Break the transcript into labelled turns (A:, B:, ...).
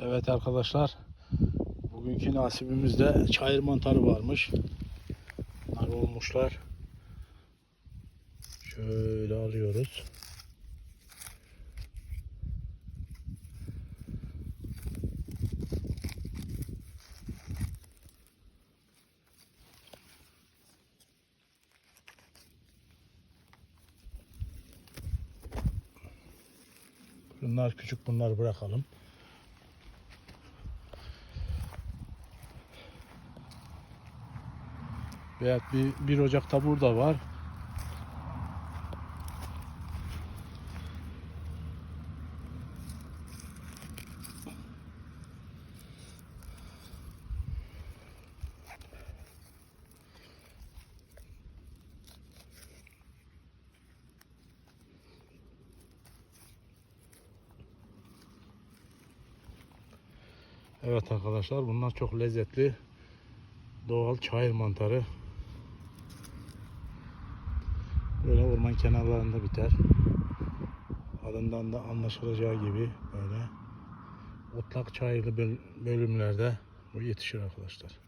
A: Evet arkadaşlar. Bugünkü nasibimizde çayır mantarı varmış. Bunlar olmuşlar. Şöyle alıyoruz. Bunlar küçük bunları bırakalım. Veya bir, bir Ocak'ta burada var. Evet arkadaşlar bunlar çok lezzetli doğal çayır mantarı. Böyle orman kenarlarında biter. Adından da anlaşılacağı gibi böyle otlak çayırlı böl- bölümlerde bu yetişir arkadaşlar.